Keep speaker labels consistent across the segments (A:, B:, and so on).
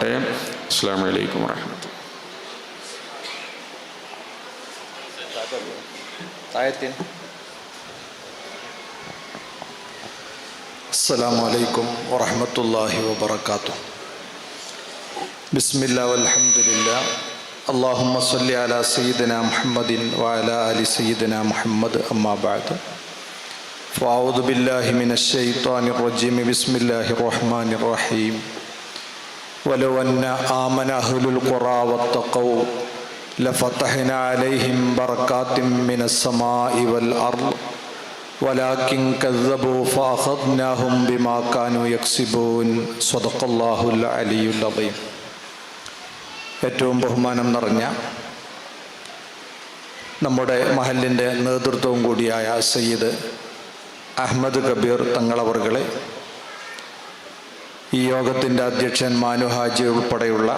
A: അനുഗ്രഹിക്കുമാറാവട്ടെ അസ്സാം വലൈക്കും വാഹമത്ത്
B: താഴത്തിന്
C: السلام عليكم ورحمة الله وبركاته بسم الله والحمد لله اللهم صل على سيدنا محمد وعلى آل سيدنا محمد أما بعد فأعوذ بالله من الشيطان الرجيم بسم الله الرحمن الرحيم ولو أن آمن أهل القرى واتقوا لفتحنا عليهم بركات من السماء والأرض ولكن كذبوا فأخذناهم بما كانوا يكسبون صدق الله العلي العظيم ഏറ്റവും ബഹുമാനം നിറഞ്ഞ നമ്മുടെ മഹലിൻ്റെ നേതൃത്വവും കൂടിയായ സയ്യിദ് അഹമ്മദ് കബീർ തങ്ങളവറുകളെ ഈ യോഗത്തിന്റെ അധ്യക്ഷൻ മാനു ഹാജി ഉൾപ്പെടെയുള്ള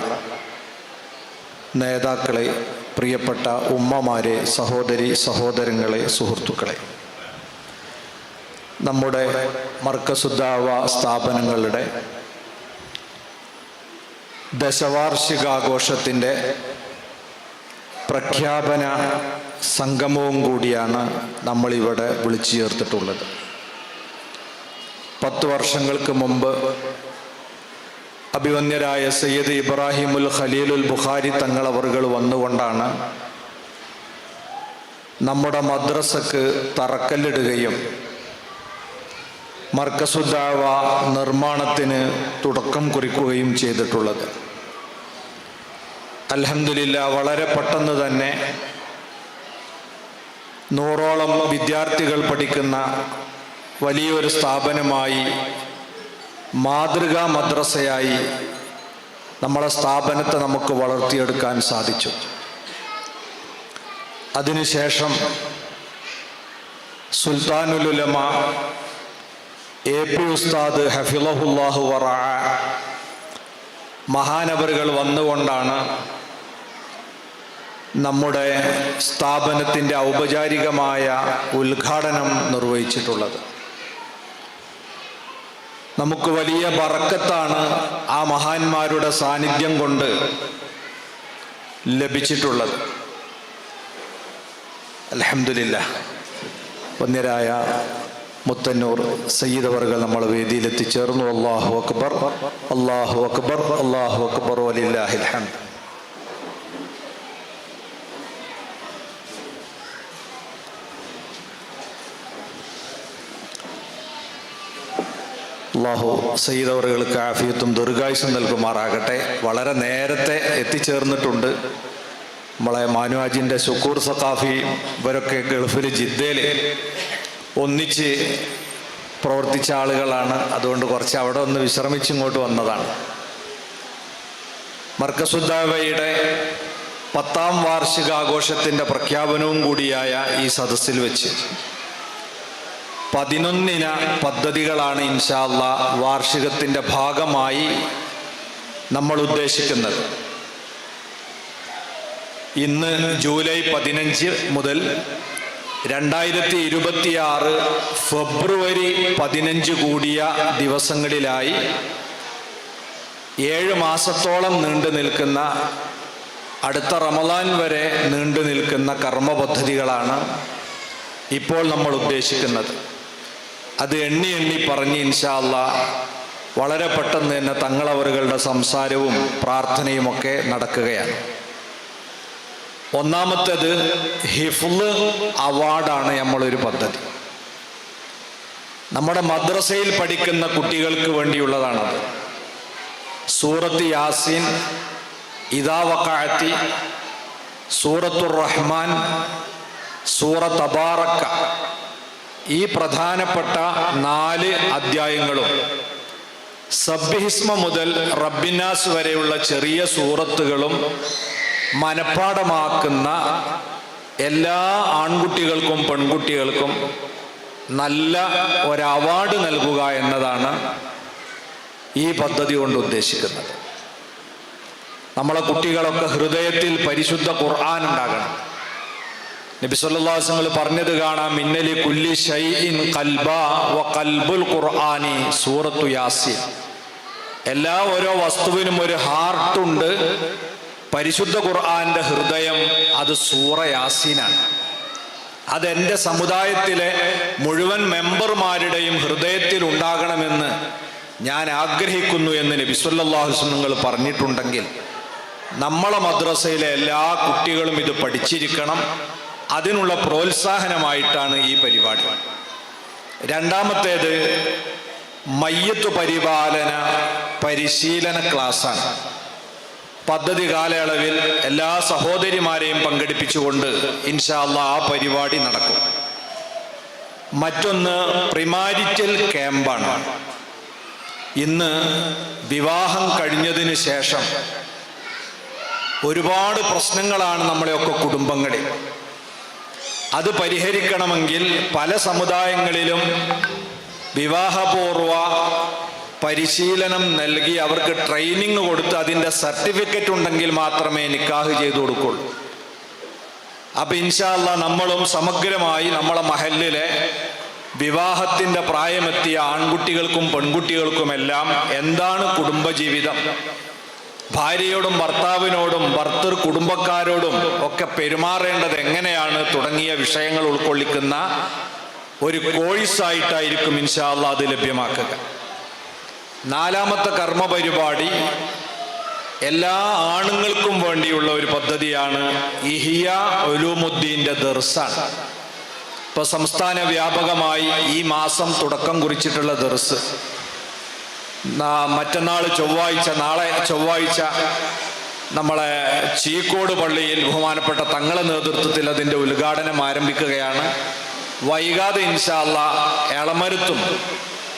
C: നേതാക്കളെ പ്രിയപ്പെട്ട ഉമ്മമാരെ സഹോദരി സഹോദരങ്ങളെ സുഹൃത്തുക്കളെ നമ്മുടെ മർക്കസുദ്ധാവ സ്ഥാപനങ്ങളുടെ ദശവാർഷികാഘോഷത്തിന്റെ പ്രഖ്യാപന സംഗമവും കൂടിയാണ് നമ്മളിവിടെ വിളിച്ചു ചേർത്തിട്ടുള്ളത്. പത്ത് വർഷങ്ങൾക്ക് മുമ്പ് അഭിവന്യരായ സയ്യദ് ഇബ്രാഹിമുൽ ഖലീലുൽ ബുഖാരി തങ്ങളവറുകൾ വന്നുകൊണ്ടാണ് നമ്മുടെ മദ്രസക്ക് തറക്കല്ലിടുകയും മർക്കസുദ്ദാവ നിർമ്മാണത്തിന് തുടക്കം കുറിക്കുകയും ചെയ്തിട്ടുള്ളത്. അലഹമില്ല വളരെ പെട്ടെന്ന് തന്നെ നൂറോളം വിദ്യാർത്ഥികൾ പഠിക്കുന്ന വലിയൊരു സ്ഥാപനമായി മാതൃകാ മദ്രസയായി നമ്മളെ സ്ഥാപനത്തെ നമുക്ക് വളർത്തിയെടുക്കാൻ സാധിച്ചു. അതിനുശേഷം സുൽത്താനുലുലമ എ പി ഉസ്താദ് ഹഫിലഹുല്ലാഹു വറ മഹാനവറുകൾ വന്നുകൊണ്ടാണ് നമ്മുടെ സ്ഥാപനത്തിന്റെ ഔപചാരികമായ ഉദ്ഘാടനം നിർവഹിച്ചിട്ടുള്ളത്. നമുക്ക് വലിയ പറക്കത്താണ് ആ മഹാന്മാരുടെ സാന്നിധ്യം കൊണ്ട് ലഭിച്ചിട്ടുള്ളത്. അലഹമില്ല വന്യരായ മുത്തന്നൂർ സയ്യിദ് അവർകൾ നമ്മൾ വേദിയിലെത്തിച്ചേർന്നു. അള്ളാഹു അക്ബർ അള്ളാഹു അക്ബർ അള്ളാഹു അക്ബർ വലില്ലാഹിൽ ഹംദ്. അള്ളാഹു സയ്യിദ് അവറുകൾക്ക് ആഫിയത്തും ദീർഘായുസും നൽകുമാറാകട്ടെ. വളരെ നേരത്തെ എത്തിച്ചേർന്നിട്ടുണ്ട്. നമ്മളെ മാനുവാജിന്റെ ശുക്കൂർ സഖാഫി ഇവരൊക്കെ ഗൾഫിൽ ജിദ്ദയിൽ ഒന്നിച്ച് പ്രവർത്തിച്ച ആളുകളാണ്. അതുകൊണ്ട് കുറച്ച് അവിടെ ഒന്ന് വിശ്രമിച്ച് ഇങ്ങോട്ട് വന്നതാണ്. മർക്കസുദ്ദാവയുടെ പത്താം വാർഷികാഘോഷത്തിന്റെ പ്രഖ്യാപനവും കൂടിയായ ഈ സദസ്സിൽ വെച്ച്. പതിനൊന്നിന പദ്ധതികളാണ് ഇൻഷാല്ല വാർഷികത്തിന്റെ ഭാഗമായി നമ്മൾ ഉദ്ദേശിക്കുന്നത്. ഇന്ന് ജൂലൈ പതിനഞ്ച് മുതൽ രണ്ടായിരത്തി ഇരുപത്തിയാറ് ഫെബ്രുവരി പതിനഞ്ച് കൂടിയ ദിവസങ്ങളിലായി ഏഴ് മാസത്തോളം നീണ്ടു നിൽക്കുന്ന അടുത്ത റമദാൻ വരെ നീണ്ടു നിൽക്കുന്ന കർമ്മ പദ്ധതികളാണ് ഇപ്പോൾ നമ്മൾ ഉദ്ദേശിക്കുന്നത്. അത് എണ്ണി എണ്ണി പറഞ്ഞ് ഇൻഷാല്ല വളരെ പെട്ടെന്ന് തന്നെ തങ്ങളവറുകളുടെ സംസാരവും പ്രാർത്ഥനയുമൊക്കെ നടക്കുകയാണ്. ഒന്നാമത്തേത് ഹിഫ്ല് അവാർഡാണ് നമ്മളൊരു പദ്ധതി. നമ്മുടെ മദ്രസയിൽ പഠിക്കുന്ന കുട്ടികൾക്ക് വേണ്ടിയുള്ളതാണത്. സൂറത്ത് യാസീൻ ഇതാ വക്കാഴത്തി സൂറത്തുർ റഹ്മാൻ സൂറത്ത് അബാറക്ക ഈ പ്രധാനപ്പെട്ട നാല് അധ്യായങ്ങളും. സബ്ബിഹിസ്മ മുതൽ റബ്ബിനാസ് വരെയുള്ള ചെറിയ സൂറത്തുകളും മനഃപ്പാടമാക്കുന്ന എല്ലാ ആൺകുട്ടികൾക്കും പെൺകുട്ടികൾക്കും നല്ല ഒരു അവാർഡ് നൽകുക എന്നതാണ് ഈ പദ്ധതി കൊണ്ട് ഉദ്ദേശിക്കുന്നത്. നമ്മളെ കുട്ടികളൊക്കെ ഹൃദയത്തിൽ പരിശുദ്ധ ഖുർആൻ ഉണ്ടാകണം. നബി സല്ലല്ലാഹു പറഞ്ഞത് കാണാം. മിന്നലി കുല്ലി ഷൈഇൻ ഖൽബ വ ഖൽബുൽ ഖുർആനി സൂറത്തു യാസീൻ. എല്ലാ ഓരോ വസ്തുവിനും ഒരു ഹാർട്ടുണ്ട് പരിശുദ്ധ ഖുർആന്റെ ഹൃദയം അത് സൂറ യാസീനാണ്. അതെന്റെ സമുദായത്തിലെ മുഴുവൻ മെമ്പർമാരുടെയും ഹൃദയത്തിൽ ഉണ്ടാകണമെന്ന് ഞാൻ ആഗ്രഹിക്കുന്നു എന്ന് നബി നിങ്ങൾ പറഞ്ഞിട്ടുണ്ടെങ്കിൽ നമ്മളെ മദ്രസയിലെ എല്ലാ കുട്ടികളും ഇത് പഠിച്ചിരിക്കണം. അതിനുള്ള പ്രോത്സാഹനമായിട്ടാണ് ഈ പരിപാടി. രണ്ടാമത്തേത് മയ്യത്ത് പരിപാലന പരിശീലന ക്ലാസ്സാണ്. പദ്ധതി കാലയളവിൽ എല്ലാ സഹോദരിമാരെയും പങ്കെടുപ്പിച്ചുകൊണ്ട് ഇൻഷാല്ല ആ പരിപാടി നടക്കും. മറ്റൊന്ന് പ്രിമാരിറ്റൽ ക്യാമ്പാണ്. ഇന്ന് വിവാഹം കഴിഞ്ഞതിന് ശേഷം ഒരുപാട് പ്രശ്നങ്ങളാണ് നമ്മളെയൊക്കെ കുടുംബങ്ങളിൽ. അത് പരിഹരിക്കണമെങ്കിൽ പല സമുദായങ്ങളിലും വിവാഹപൂർവ പരിശീലനം നൽകി അവർക്ക് ട്രെയിനിങ് കൊടുത്ത് അതിന്റെ സർട്ടിഫിക്കറ്റ് ഉണ്ടെങ്കിൽ മാത്രമേ നിക്കാഹ് ചെയ്തു കൊടുക്കുള്ളൂ. അപ്പം ഇൻഷാല്ല നമ്മളും സമഗ്രമായി നമ്മളെ മഹലിലെ വിവാഹത്തിന്റെ പ്രായമെത്തിയ ആൺകുട്ടികൾക്കും പെൺകുട്ടികൾക്കുമെല്ലാം എന്താണ് കുടുംബജീവിതം? ഭാര്യയോടും ഭർത്താവിനോടും ഭർത്തൃ കുടുംബക്കാരോടും ഒക്കെ പെരുമാറേണ്ടത് എങ്ങനെയാണ് തുടങ്ങിയ വിഷയങ്ങൾ ഉൾക്കൊള്ളിക്കുന്ന ഒരു കോഴ്സായിട്ടായിരിക്കും ഇൻഷാല്ല അത് ലഭ്യമാക്കുക. നാലാമത്തെ കർമ്മ പരിപാടി എല്ലാ ആണുങ്ങൾക്കും വേണ്ടിയുള്ള ഒരു പദ്ധതിയാണ് ഇഹിയ ഒലൂമുദ്ദീന്റെ ദർസാണ്. ഇപ്പൊ സംസ്ഥാന വ്യാപകമായി ഈ മാസം തുടക്കം കുറിച്ചിട്ടുള്ള ദർസ്. മറ്റന്നാൾ ചൊവ്വാഴ്ച നാളെ ചൊവ്വാഴ്ച നമ്മളെ ചീക്കോട് പള്ളിയിൽ ബഹുമാനപ്പെട്ട തങ്ങളെ നേതൃത്വത്തിൽ അതിന്റെ ഉദ്ഘാടനം ആരംഭിക്കുകയാണ്. വൈകാതെ ഇൻഷാല്ല എളമരുത്തും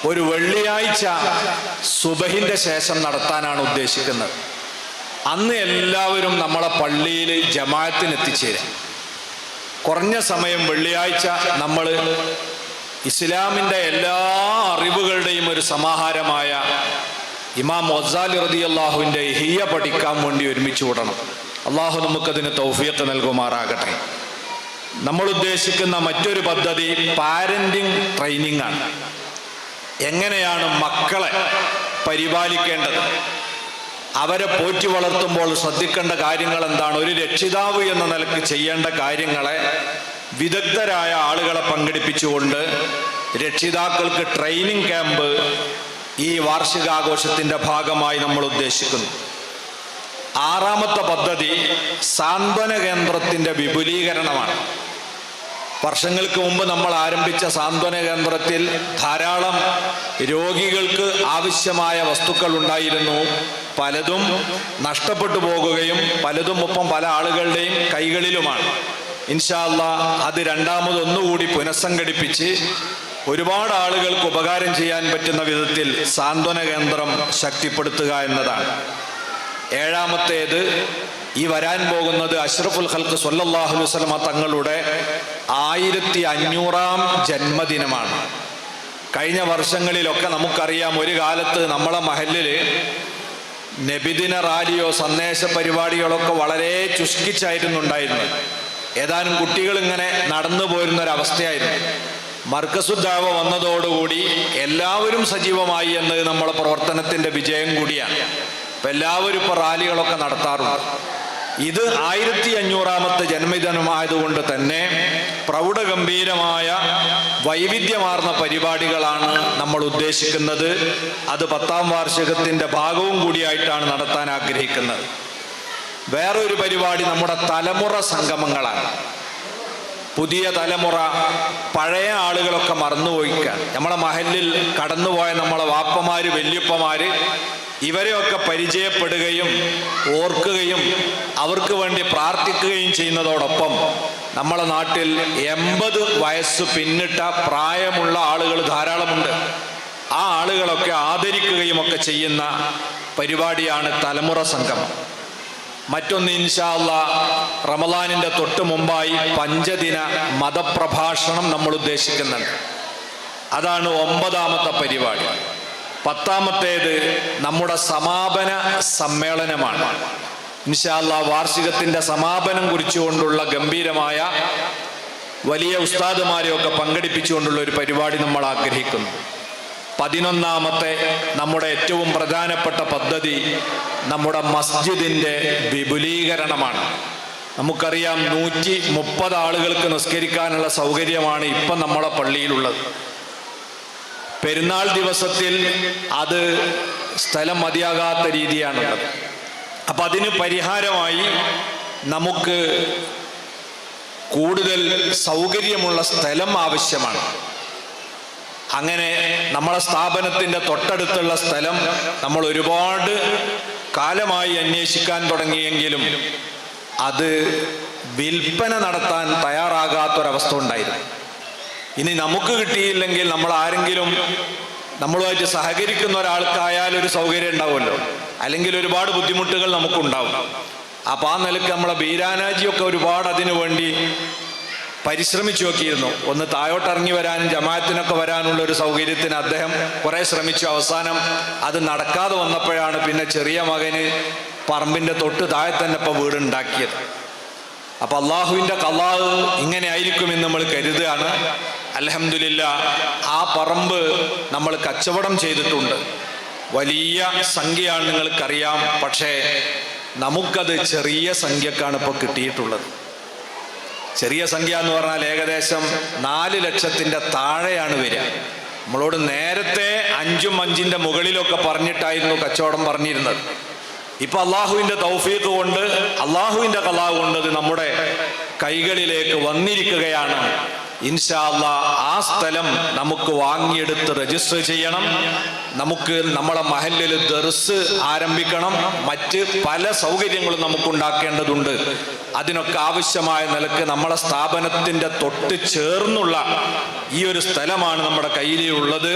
C: ഒരു വെള്ളിയാഴ്ച സുബഹിന്റെ ശേഷം നടത്താനാണ് ഉദ്ദേശിക്കുന്നത്. അന്ന് എല്ലാവരും നമ്മളെ പള്ളിയിൽ ജമാഅത്തിന് എത്തിച്ചേരും കുറഞ്ഞ സമയം വെള്ളിയാഴ്ച നമ്മൾ ഇസ്ലാമിന്റെ എല്ലാ അറിവുകളുടെയും ഒരു സമാഹാരമായ ഇമാം മൊസാലി റതി അള്ളാഹുവിന്റെ ഹിയ പഠിക്കാൻ വേണ്ടി ഒരുമിച്ച് വിടണം അള്ളാഹു നമുക്കതിന് തൗഫിയത്ത് നൽകുമാറാകട്ടെ. നമ്മൾ ഉദ്ദേശിക്കുന്ന മറ്റൊരു പദ്ധതി പാരന്റിങ് ട്രെയിനിങ് ആണ്. എങ്ങനെയാണ് മക്കളെ പരിപാലിക്കേണ്ടത്? അവരെ പോറ്റി വളർത്തുമ്പോൾ ശ്രദ്ധിക്കേണ്ട കാര്യങ്ങൾ എന്താണ്? ഒരു രക്ഷിതാവ് എന്ന നിലയ്ക്ക് ചെയ്യേണ്ട കാര്യങ്ങളെ വിദഗ്ധരായ ആളുകളെ പങ്കെടുപ്പിച്ചുകൊണ്ട് രക്ഷിതാക്കൾക്ക് ട്രെയിനിങ് ക്യാമ്പ് ഈ വാർഷികാഘോഷത്തിന്റെ ഭാഗമായി നമ്മൾ ഉദ്ദേശിക്കുന്നു. ആറാമത്തെ പദ്ധതി സാന്ത്വന കേന്ദ്രത്തിന്റെ വിപുലീകരണമാണ്. വർഷങ്ങൾക്ക് മുമ്പ് നമ്മൾ ആരംഭിച്ച സാന്ത്വന കേന്ദ്രത്തിൽ ധാരാളം രോഗികൾക്ക് ആവശ്യമായ വസ്തുക്കൾ ഉണ്ടായിരുന്നു. പലതും നഷ്ടപ്പെട്ടു പോകുകയും പലതും ഒപ്പം പല ആളുകളുടെയും കൈകളിലുമാണ്. ഇൻഷാല്ല അത് രണ്ടാമതൊന്നുകൂടി പുനഃസംഘടിപ്പിച്ച് ഒരുപാട് ആളുകൾക്ക് ഉപകാരം ചെയ്യാൻ പറ്റുന്ന വിധത്തിൽ സാന്ത്വന കേന്ദ്രം ശക്തിപ്പെടുത്തുക എന്നതാണ്. ഏഴാമത്തേത് ഈ വരാൻ പോകുന്നത് അഷ്റഫുൽ ഹൽക്ക് സൊല്ലാഹു വസ്ലമ തങ്ങളുടെ ആയിരത്തി അഞ്ഞൂറാം ജന്മദിനമാണ്. കഴിഞ്ഞ വർഷങ്ങളിലൊക്കെ നമുക്കറിയാം ഒരു കാലത്ത് നമ്മളെ മഹലിൽ നബിദിന റാലിയോ സന്ദേശ പരിപാടികളൊക്കെ വളരെ ചുഷ്കിച്ചായിരുന്നു ഉണ്ടായിരുന്നത് ഏതാനും കുട്ടികൾ ഇങ്ങനെ നടന്നു പോരുന്ന ഒരവസ്ഥയായിരുന്നു മർക്കസുദ്ദാവ വന്നതോടുകൂടി എല്ലാവരും സജീവമായി എന്നത് നമ്മുടെ പ്രവർത്തനത്തിന്റെ വിജയം കൂടിയാണ്. ഇപ്പൊ എല്ലാവരും ഇപ്പൊ റാലികളൊക്കെ നടത്താറുണ്ട്. ഇത് ആയിരത്തി അഞ്ഞൂറാമത്തെ ജന്മദിനമായതുകൊണ്ട് തന്നെ പ്രൗഢഗംഭീരമായ വൈവിധ്യമാർന്ന പരിപാടികളാണ് നമ്മൾ ഉദ്ദേശിക്കുന്നത്. അത് പത്താം വാർഷികത്തിന്റെ ഭാഗവും കൂടിയായിട്ടാണ് നടത്താൻ ആഗ്രഹിക്കുന്നത്. വേറൊരു പരിപാടി നമ്മുടെ തലമുറ സംഗമങ്ങളാണ്. പുതിയ തലമുറ പഴയ ആളുകളൊക്കെ മറന്നുപോയിക്കാൻ നമ്മളെ മഹലിൽ കടന്നുപോയ നമ്മളെ വാപ്പമാര് വല്യപ്പമാര് ഇവരെയൊക്കെ പരിചയപ്പെടുകയും ഓർക്കുകയും അവർക്ക് വേണ്ടി പ്രാർത്ഥിക്കുകയും ചെയ്യുന്നതോടൊപ്പം നമ്മളെ നാട്ടിൽ എൺപത് വയസ്സ് പിന്നിട്ട പ്രായമുള്ള ആളുകൾ ധാരാളമുണ്ട്. ആ ആളുകളൊക്കെ ആദരിക്കുകയും ഒക്കെ ചെയ്യുന്ന പരിപാടിയാണ് തലമുറ സംഗമം. മറ്റൊന്ന് ഇൻഷാല്ല റമലാനിന്റെ തൊട്ട് മുമ്പായി പഞ്ചദിന മതപ്രഭാഷണം നമ്മൾ ഉദ്ദേശിക്കുന്നുണ്ട്. അതാണ് ഒമ്പതാമത്തെ പരിപാടി. പത്താമത്തേത് നമ്മുടെ സമാപന സമ്മേളനമാണ്. ഇൻഷാല്ല വാർഷികത്തിന്റെ സമാപനം കുറിച്ചുകൊണ്ടുള്ള ഗംഭീരമായ വലിയ ഉസ്താദുമാരെയൊക്കെ പങ്കെടുപ്പിച്ചുകൊണ്ടുള്ള ഒരു പരിപാടി നമ്മൾ ആഗ്രഹിക്കുന്നു. പതിനൊന്നാമത്തെ നമ്മുടെ ഏറ്റവും പ്രധാനപ്പെട്ട പദ്ധതി നമ്മുടെ മസ്ജിദിന്റെ വിപുലീകരണമാണ്. നമുക്കറിയാം നൂറ്റി മുപ്പത് ആളുകൾക്ക് നിസ്കരിക്കാനുള്ള സൗകര്യമാണ് ഇപ്പം നമ്മുടെ പള്ളിയിലുള്ളത്. പെരുന്നാൾ ദിവസത്തിൽ അത് സ്ഥലം മതിയാകാത്ത രീതിയാണുള്ളത്. അപ്പം അതിന് പരിഹാരമായി നമുക്ക് കൂടുതൽ സൗകര്യമുള്ള സ്ഥലം ആവശ്യമാണ്. അങ്ങനെ നമ്മളെ സ്ഥാപനത്തിന്റെ തൊട്ടടുത്തുള്ള സ്ഥലം നമ്മൾ ഒരുപാട് കാലമായി അന്വേഷിക്കാൻ തുടങ്ങിയെങ്കിലും അത് വിൽപ്പന നടത്താൻ തയ്യാറാകാത്തൊരവസ്ഥ ഉണ്ടായിരുന്നു. ഇനി നമുക്ക് കിട്ടിയില്ലെങ്കിൽ നമ്മൾ ആരെങ്കിലും നമ്മളുമായിട്ട് സഹകരിക്കുന്ന ഒരാൾക്കായാൽ ഒരു സൗകര്യം ഉണ്ടാവുമല്ലോ. അല്ലെങ്കിൽ ഒരുപാട് ബുദ്ധിമുട്ടുകൾ നമുക്കുണ്ടാവും. അപ്പം ആ നിലയ്ക്ക് നമ്മളെ ബീരാനാജിയൊക്കെ ഒരുപാട് അതിനു വേണ്ടി പരിശ്രമിച്ചു നോക്കിയിരുന്നു ഒന്ന് താഴോട്ടിറങ്ങി വരാനും ജമാഅത്തിനൊക്കെ വരാനുള്ള ഒരു സൗകര്യത്തിന് അദ്ദേഹം കുറെ ശ്രമിച്ചു. അവസാനം അത് നടക്കാതെ വന്നപ്പോഴാണ് പിന്നെ ചെറിയ മകന് പറമ്പിന്റെ തൊട്ട് താഴെ തന്നെ ഇപ്പൊ വീടുണ്ടാക്കിയത്. അപ്പൊ അള്ളാഹുവിന്റെ കലാവ് ഇങ്ങനെ ആയിരിക്കുമെന്ന് നമ്മൾ കരുതുകയാണ്. അലഹമില്ല ആ പറമ്പ് നമ്മൾ കച്ചവടം ചെയ്തിട്ടുണ്ട്. വലിയ സംഖ്യയാണ് നിങ്ങൾക്കറിയാം. പക്ഷേ നമുക്കത് ചെറിയ സംഖ്യക്കാണ് ഇപ്പോൾ കിട്ടിയിട്ടുള്ളത്. ചെറിയ സംഖ്യ എന്ന് പറഞ്ഞാൽ ഏകദേശം നാല് ലക്ഷത്തിന്റെ താഴെയാണ് വരിക. നമ്മളോട് നേരത്തെ അഞ്ചും അഞ്ചിന്റെ മുകളിലൊക്കെ പറഞ്ഞിട്ടായിരുന്നു കച്ചവടം പറഞ്ഞിരുന്നത്. ഇപ്പൊ അള്ളാഹുവിന്റെ തൗഫീഖ് കൊണ്ട് അള്ളാഹുവിന്റെ കലാ കൊണ്ട് അത് നമ്മുടെ കൈകളിലേക്ക് വന്നിരിക്കുകയാണ്. ഇൻഷാല്ല ആ സ്ഥലം നമുക്ക് വാങ്ങിയെടുത്ത് രജിസ്റ്റർ ചെയ്യണം. നമുക്ക് നമ്മളെ മഹലിൽ ദർസ് ആരംഭിക്കണം. മറ്റ് പല സൗകര്യങ്ങളും നമുക്ക് ഉണ്ടാക്കേണ്ടതുണ്ട് അതിനൊക്കെ ആവശ്യമായ നിലയ്ക്ക് നമ്മളെ സ്ഥാപനത്തിന്റെ തൊട്ട് ചേർന്നുള്ള ഈ ഒരു സ്ഥലമാണ് നമ്മുടെ കയ്യിലുള്ളത്.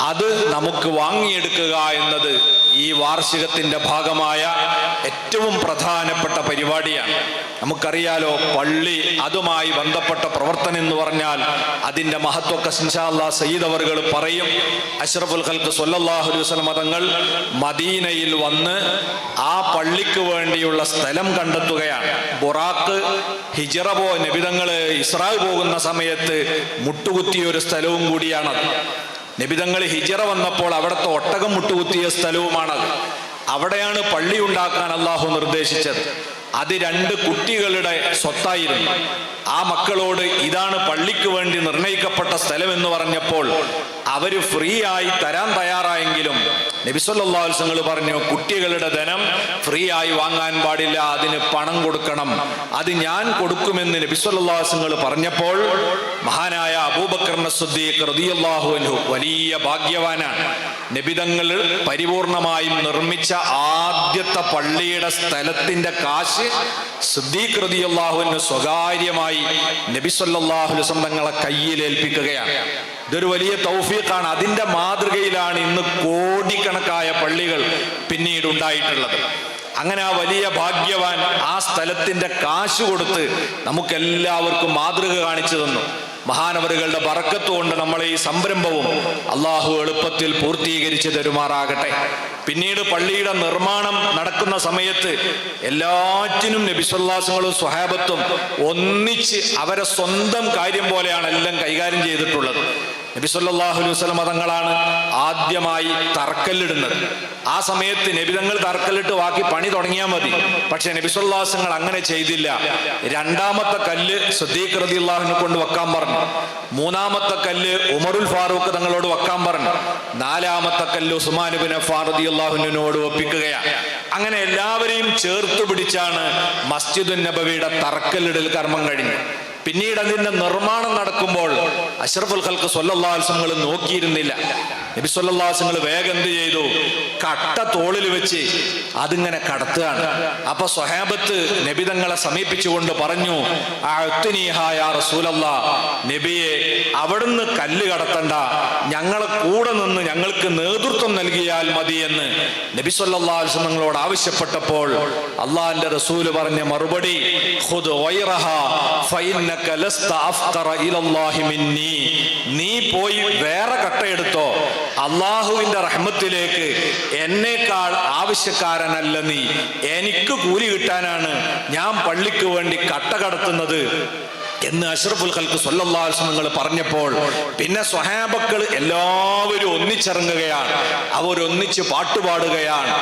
C: അത് നമുക്ക് വാങ്ങിയെടുക്കുക എന്നത് ഈ വാർഷികത്തിന്റെ ഭാഗമായ ഏറ്റവും പ്രധാനപ്പെട്ട പരിപാടിയാണ്. നമുക്കറിയാലോ പള്ളി അതുമായി ബന്ധപ്പെട്ട പ്രവർത്തനം എന്ന് പറഞ്ഞാൽ അതിന്റെ മഹത്വമൊക്കെ സിൻഷാല്ല സയ്യിദ് അവറുകൾ പറയും. അഷ്റഫുൽ ഖൽക്ക് വസല്ലം മതങ്ങൾ മദീനയിൽ വന്ന് ആ പള്ളിക്ക് വേണ്ടിയുള്ള സ്ഥലം കണ്ടെത്തുകയാണ്. ബുറാക്ക് ഹിജറ പോ നബിതങ്ങൾ ഇസ്രായേൽ പോകുന്ന സമയത്ത് മുട്ടുകുത്തിയ ഒരു സ്ഥലവും കൂടിയാണത്. നബിതങ്ങൾ ഹിജറ വന്നപ്പോൾ അവിടുത്തെ ഒട്ടകം മുട്ടുകുത്തിയ സ്ഥലവുമാണത്. അവിടെയാണ് പള്ളി ഉണ്ടാക്കാൻ അള്ളാഹു നിർദ്ദേശിച്ചത്. അത് രണ്ട് കുട്ടികളുടെ സ്വത്തായിരുന്നു. ആ മക്കളോട് ഇതാണ് പള്ളിക്ക് വേണ്ടി നിർണയിക്കപ്പെട്ട സ്ഥലം എന്ന് പറഞ്ഞപ്പോൾ അവർ ഫ്രീ ആയി തരാൻ തയ്യാറായെങ്കിലും നബിസ്വല്ലാസ്ങ്ങൾ പറഞ്ഞു കുട്ടികളുടെ ധനം ഫ്രീ ആയി വാങ്ങാൻ പാടില്ല അതിന് പണം കൊടുക്കണം. അത് ഞാൻ കൊടുക്കുമെന്ന് നബിസ്വല്ലാസ്ങ്ങൾ പറഞ്ഞപ്പോൾ മഹാനായ അബൂബക്കർ സുദ്ദീഖ് വലിയ ഭാഗ്യവാനാണ്. നബിതങ്ങൾ പരിപൂർണമായും നിർമ്മിച്ച ആദ്യത്തെ പള്ളിയുടെ സ്ഥലത്തിന്റെ കാശ് സിദ്ദീഖ് സ്വകാര്യമായി നബി സ്വന്തങ്ങളെ ഏൽപ്പിക്കുകയാണ്. ഇതൊരു വലിയ തൗഫീഖാണ്. അതിന്റെ മാതൃകയിലാണ് ഇന്ന് കോടിക്കണക്കായ പള്ളികൾ പിന്നീട് ഉണ്ടായിട്ടുള്ളത്. അങ്ങനെ ആ വലിയ ഭാഗ്യവാൻ ആ സ്ഥലത്തിന്റെ കാശ് കൊടുത്ത് നമുക്കെല്ലാവർക്കും മാതൃക കാണിച്ചു തന്നു. മഹാനവറുകളുടെ പറക്കത്തുകൊണ്ട് നമ്മളെ ഈ സംരംഭവും അള്ളാഹു എളുപ്പത്തിൽ പൂർത്തീകരിച്ച് തരുമാറാകട്ടെ. പിന്നീട് പള്ളിയുടെ നിർമ്മാണം നടക്കുന്ന സമയത്ത് എല്ലാറ്റിനും നബിസ്വല്ലാസങ്ങളും സ്വഹാബത്തും ഒന്നിച്ച് അവരെ സ്വന്തം കാര്യം പോലെയാണ് എല്ലാം കൈകാര്യം ചെയ്തിട്ടുള്ളത്. നബിസ്വല്ലാഹു അലൈഹി വസല്ലം മതങ്ങളാണ് ആദ്യമായി തറക്കല്ലിടുന്നത്. ആ സമയത്ത് നബിതങ്ങൾ തറക്കല്ലിട്ട് ബാക്കി പണി തുടങ്ങിയാൽ മതി. പക്ഷെ നബിസ്വല്ലാസങ്ങൾ അങ്ങനെ ചെയ്തില്ല. രണ്ടാമത്തെ കല്ല് സദ്ദീഖ് റതി അള്ളാഹുവിനെ കൊണ്ട് വെക്കാൻ പറഞ്ഞു. മൂന്നാമത്തെ കല്ല് ഉമറുൽ ഫാറൂഖ് തങ്ങളോട് വെക്കാൻ പറഞ്ഞു. നാലാമത്തെ കല്ല് ഉസ്മാൻ ബിൻ അള്ളാഹുനോട് ഒപ്പിക്കുകയാണ് അങ്ങനെ എല്ലാവരെയും ചേർത്ത് പിടിച്ചാണ് മസ്ജിദുൻ നബവിയുടെ തറക്കല്ലിടൽ കർമ്മം കഴിഞ്ഞു പിന്നീട് അതിന്റെ നിർമ്മാണം നടക്കുമ്പോൾ അഷ്റഫുൽ ഖൽക്ക് സൊല്ലാസ്ങ്ങൾ നോക്കിയിരുന്നില്ല. നബി സൊല്ലാസ്ങ്ങൾ വേഗം എന്ത് ചെയ്തു? കട്ട തോളിൽ വെച്ച് അതിങ്ങനെ കടത്തുകയാണ്. അപ്പൊ സ്വഹാബത്ത് നബിതങ്ങളെ സമീപിച്ചുകൊണ്ട് പറഞ്ഞു "അഅ്തിനീഹാ യാ റസൂലല്ലാ നബിയെ അവിടുന്ന് കല്ല് കടത്തണ്ട. ഞങ്ങളെ കൂടെ നിന്ന് ഞങ്ങൾക്ക് നേതൃത്വം നൽകിയാൽ മതി എന്ന് നബി ആവശ്യപ്പെട്ടപ്പോൾ അള്ളാഹിന്റെ റസൂൽ പറഞ്ഞ മറുപടി. നീ പോയി വേറെ കട്ടയെടുത്തോ അള്ളാഹുവിന്റെ റഹ്മത്തിലേക്ക് എന്നേക്കാൾ ആവശ്യക്കാരനല്ല നീ. എനിക്ക് കൂലി കിട്ടാനാണ് ഞാൻ പള്ളിക്ക് വേണ്ടി കട്ട കടത്തുന്നത് എന്ന് അഷ്റഫുൽ ഖൽക്ക് നിങ്ങൾ പറഞ്ഞപ്പോൾ പിന്നെ സ്വഹാബക്കൾ എല്ലാവരും ഒന്നിച്ചിറങ്ങുകയാണ്. അവർ ഒന്നിച്ച് പാട്ടുപാടുകയാണ്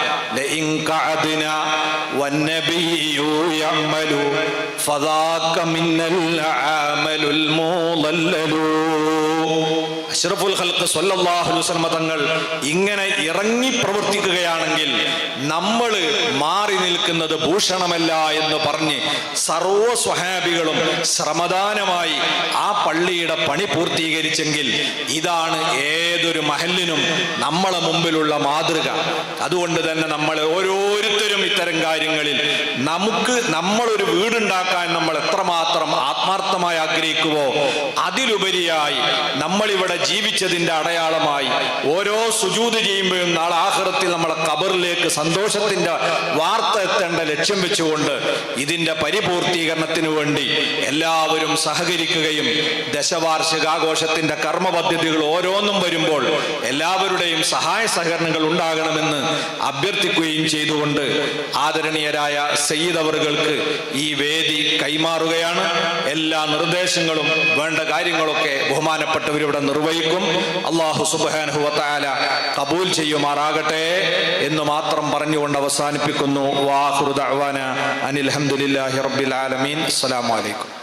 C: ഫദാക്ക മിന്നൽ ആമലുൽ അഷ്റഫുൽ അലൈഹി വസല്ലം തങ്ങൾ ഇങ്ങനെ ഇറങ്ങി പ്രവർത്തിക്കുകയാണെങ്കിൽ നമ്മൾ മാറി നിൽക്കുന്നത് ഭൂഷണമല്ല എന്ന് പറഞ്ഞ് സർവ സ്വഹാബികളും ശ്രമദാനമായി ആ പള്ളിയുടെ പണി പൂർത്തീകരിച്ചെങ്കിൽ ഇതാണ് ഏതൊരു മഹലിനും നമ്മളെ മുമ്പിലുള്ള മാതൃക. അതുകൊണ്ട് തന്നെ നമ്മൾ ഓരോരുത്തരും ഇത്തരം കാര്യങ്ങളിൽ നമുക്ക് നമ്മളൊരു വീടുണ്ടാക്കാൻ നമ്മൾ എത്രമാത്രം ആത്മാർത്ഥമായി ആഗ്രഹിക്കുവോ അതിലുപരിയായി നമ്മളിവിടെ ജീവിച്ചതിന്റെ അടയാളമായി ഓരോ സുജൂത് ചെയ്യുമ്പോഴും നാളെ ആഹ്റത്തിൽ നമ്മളെ കബറിലേക്ക് സന്തോഷത്തിന്റെ വാർത്ത എത്തേണ്ട ലക്ഷ്യം വെച്ചുകൊണ്ട് ഇതിന്റെ പരിപൂർത്തീകരണത്തിന് വേണ്ടി എല്ലാവരും സഹകരിക്കുകയും ദശവാർഷികാഘോഷത്തിന്റെ കർമ്മ പദ്ധതികൾ ഓരോന്നും വരുമ്പോൾ എല്ലാവരുടെയും സഹായ സഹകരണങ്ങൾ ഉണ്ടാകണമെന്ന് അഭ്യർത്ഥിക്കുകയും ചെയ്തുകൊണ്ട് ആദരണീയരായ സയ്യിദ് അവറുകൾക്ക് ഈ വേദി കൈമാറുകയാണ്. എല്ലാ നിർദ്ദേശങ്ങളും വേണ്ട കാര്യങ്ങളൊക്കെ ബഹുമാനപ്പെട്ടവരിവിടെ നിർവഹിക്കും. അള്ളാഹു സുബാനുഹുവത്തായ കബൂൽ ചെയ്യുമാറാകട്ടെ എന്ന് മാത്രം പറഞ്ഞുകൊണ്ട് അവസാനിപ്പിക്കുന്നു. അനിൽ അഹമ്മദില്ലാഹി റബ്ബിൽ ആലമീൻ. അസ്സലാമു അലൈക്കും.